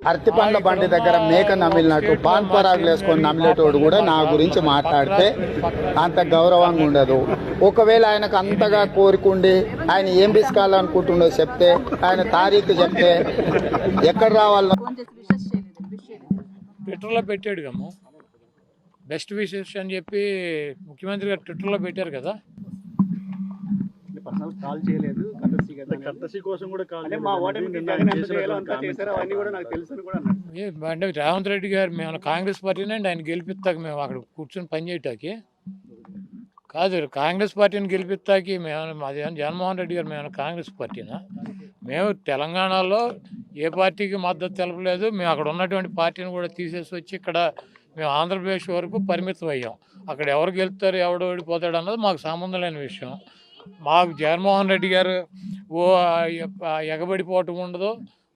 అరటిపండ్ల బండి దగ్గర మేక నమిలినట్టు పాన్ పరాగులు వేసుకొని నమిలేటోడు కూడా నా గురించి మాట్లాడితే అంత గౌరవంగా ఉండదు. ఒకవేళ ఆయనకు అంతగా కోరుకుండి ఆయన ఏం తీసుకోవాలనుకుంటుండో చెప్తే ఆయన తారీఖు చెప్తే ఎక్కడ రావాలో ట్విట్టర్లో పెట్టాడు కమ్మ బెస్ట్ విషెస్ అని చెప్పి ముఖ్యమంత్రి గారు ట్విట్టర్లో పెట్టారు కదా. పర్సనల్ కాల్ చేయలేదు. కర్టసీ కదా. కర్తసి కోసం కూడా కాల్ మా ఓటమి చేశారో అవన్నీ కూడా నాకు తెలుసు అని కూడా అంటే రేవంత్ రెడ్డి గారు మేము కాంగ్రెస్ పార్టీని అండి ఆయన గెలిపిస్తాక మేము అక్కడ కూర్చొని పని చేయటానికి. కాదు కాంగ్రెస్ పార్టీని గెలిపిస్తాకి మేము మాది జగన్మోహన్ రెడ్డి గారు మేము కాంగ్రెస్ పార్టీనా? మేము తెలంగాణలో ఏ పార్టీకి మద్దతు తెలపలేదు. మేము అక్కడ ఉన్నటువంటి పార్టీని కూడా తీసేసి వచ్చి ఇక్కడ మేము ఆంధ్రప్రదేశ్ వరకు పరిమితం అయ్యాం. అక్కడ ఎవరు గెలుస్తారు ఎవడు ఓడిపోతాడు అన్నది మాకు సంబంధం లేని విషయం. మాకు జగన్మోహన్ రెడ్డి గారు ఓ ఎగబడిపోవటం ఉండదు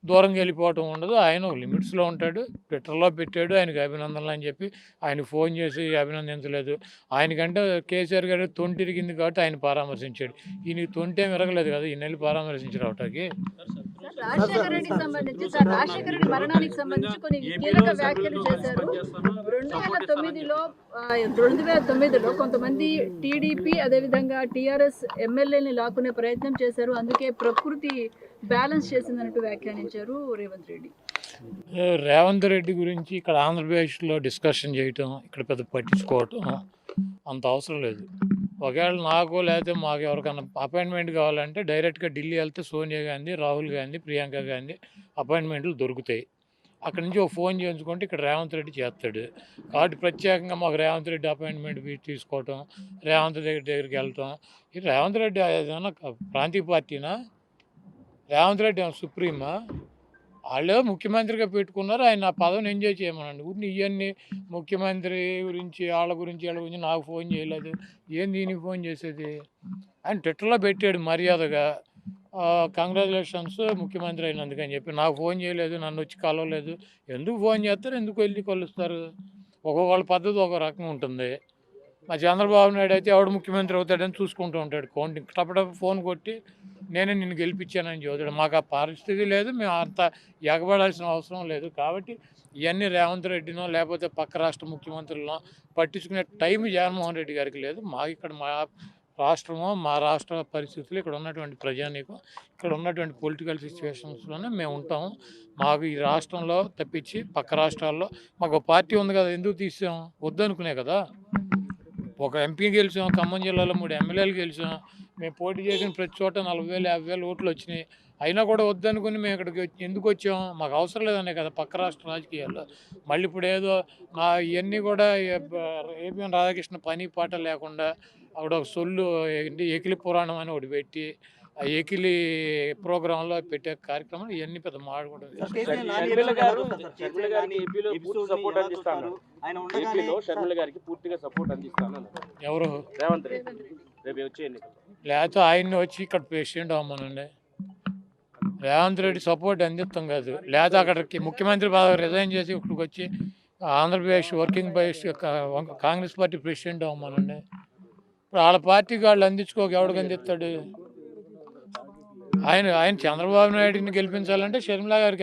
దూరంగా వెళ్ళిపోవటం ఉండదు. ఆయన లిమిట్స్లో ఉంటాడు ట్విట్టర్లో పెట్టాడు ఆయనకి అభినందనలు అని చెప్పి ఆయన ఫోన్ చేసి అభినందించలేదు. ఆయనకంటే కేసీఆర్ గారు తొంటిరిగింది కాబట్టి ఆయన పరామర్శించాడు. ఈయనకి తొంటే ఏమి విరగలేదు కదా ఈ నెల పరామర్శించారు రాజశేఖర రెడ్డికి సంబంధించి సార్ రాజశేఖర రెడ్డి మరణానికి సంబంధించి కొన్ని కీలక వ్యాఖ్యలు చేశారు. రెండు వేల తొమ్మిదిలో రెండు వేల తొమ్మిదిలో కొంతమంది టీడీపీ అదేవిధంగా టీఆర్ఎస్ ఎమ్మెల్యేని లాక్కునే ప్రయత్నం చేశారు. అందుకే ప్రకృతి బ్యాలెన్స్ చేసిందన్నట్టు వ్యాఖ్యానించారు రేవంత్ రెడ్డి. రేవంత్ రెడ్డి గురించి ఇక్కడ ఆంధ్రప్రదేశ్లో డిస్కషన్ చేయటం ఇక్కడ పెద్ద పట్టించుకోవటం అంత అవసరం లేదు. ఒకవేళ నాకు లేకపోతే మాకు ఎవరికైనా అపాయింట్మెంట్ కావాలంటే డైరెక్ట్గా ఢిల్లీ వెళ్తే సోనియా గాంధీ రాహుల్ గాంధీ ప్రియాంక గాంధీ అపాయింట్మెంట్లు దొరుకుతాయి. అక్కడి నుంచి ఒక ఫోన్ చేయించుకుంటే ఇక్కడ రేవంత్ రెడ్డి చేస్తాడు. కాబట్టి ప్రత్యేకంగా మాకు రేవంత్ రెడ్డి అపాయింట్మెంట్ తీసుకోవటం రేవంత్ రెడ్డి దగ్గరికి వెళ్ళటం. ఈ రేవంత్ రెడ్డి ఏదైనా ప్రాంతీయ పార్టీనా? రేవంత్ రెడ్డి సుప్రీమా? వాళ్ళే ముఖ్యమంత్రిగా పెట్టుకున్నారు. ఆయన ఆ పదవిని ఎంజాయ్ చేయమనండి. ఊరిని ఇవన్నీ ముఖ్యమంత్రి గురించి వాళ్ళ గురించి వాళ్ళ గురించి నాకు ఫోన్ చేయలేదు. ఏం దీనికి ఫోన్ చేసేది? ఆయన ట్విట్టర్లో పెట్టాడు మర్యాదగా. కంగ్రాచులేషన్స్ ముఖ్యమంత్రి అయినందుకని చెప్పి. నాకు ఫోన్ చేయలేదు నన్ను వచ్చి కలవలేదు. ఎందుకు ఫోన్ చేస్తారు? ఎందుకు వెళ్ళి కలుస్తారు? ఒక్కొక్కళ్ళ పద్ధతి ఒక రకంగా ఉంటుంది. మా చంద్రబాబు నాయుడు అయితే ఎవడు ముఖ్యమంత్రి అవుతాడని చూసుకుంటూ ఉంటాడు. కౌంటింగ్ టపటప ఫోన్ కొట్టి నేనే నిన్ను గెలిపించానని చదువుతాడు మాకు ఆ పరిస్థితి లేదు మేము అంత ఎగబడాల్సిన అవసరం లేదు. కాబట్టి ఇవన్నీ రేవంత్ రెడ్డినో లేకపోతే పక్క రాష్ట్ర ముఖ్యమంత్రులనో పట్టించుకునే టైం జగన్మోహన్ రెడ్డి గారికి లేదు. మాకు ఇక్కడ మా రాష్ట్రమో మా రాష్ట్ర పరిస్థితులు ఇక్కడ ఉన్నటువంటి ప్రజానీకం ఇక్కడ ఉన్నటువంటి పొలిటికల్ సిచ్యువేషన్స్లోనే మేము ఉంటాము. మాకు ఈ రాష్ట్రంలో తప్పించి పక్క రాష్ట్రాల్లో మాకు ఒక పార్టీ ఉంది కదా ఎందుకు తీసాం? వద్దనుకునే కదా. ఒక ఎంపీ గెలిచాం ఖమ్మం జిల్లాలో మూడు ఎమ్మెల్యేలు గెలిచాం. మేము పోటీ చేసిన ప్రతి చోట నలభై వేలు యాభై వేలు ఓట్లు వచ్చినాయి. అయినా కూడా వద్దనుకుని మేము ఇక్కడికి ఎందుకు వచ్చాం? మాకు అవసరం లేదనే కదా పక్క రాష్ట్ర రాజకీయాల్లో. మళ్ళీ ఇప్పుడు ఏదో నా ఇవన్నీ కూడా ఏపీఎన్ రాధాకృష్ణ పని పాట లేకుండా అక్కడ ఒక సొల్లు ఏంటి ఎకిలి పురాణం అని ఒకటి పెట్టి ఆ ఎకిలి ప్రోగ్రాంలో పెట్టే కార్యక్రమం ఇవన్నీ పెద్ద పూర్తి సపోర్ట్ అందిస్తాను. ఆయన ఉండగానే ఏపీలో షర్మిల గారికి పూర్తిగా సపోర్ట్ అందిస్తాను అన్నారు. ఎవరు? రేవంత్ రెడ్డి. లేకపోతే ఆయన్ని వచ్చి ఇక్కడ ప్రెసిడెంట్ అవ్వమనండి. రేవంత్ రెడ్డి సపోర్ట్ అందిస్తాం కాదు. లేదా అక్కడికి ముఖ్యమంత్రి పదవి రిజైన్ చేసి ఇక్కడికి వచ్చి Andhra Pradesh working vice Congress party president అవ్వమనండి. ఇప్పుడు వాళ్ళ పార్టీకి వాళ్ళు అందించుకోక ఎవడికి అందిస్తాడు? ఆయన ఆయన చంద్రబాబు నాయుడిని గెలిపించాలంటే షర్మిలా గారికి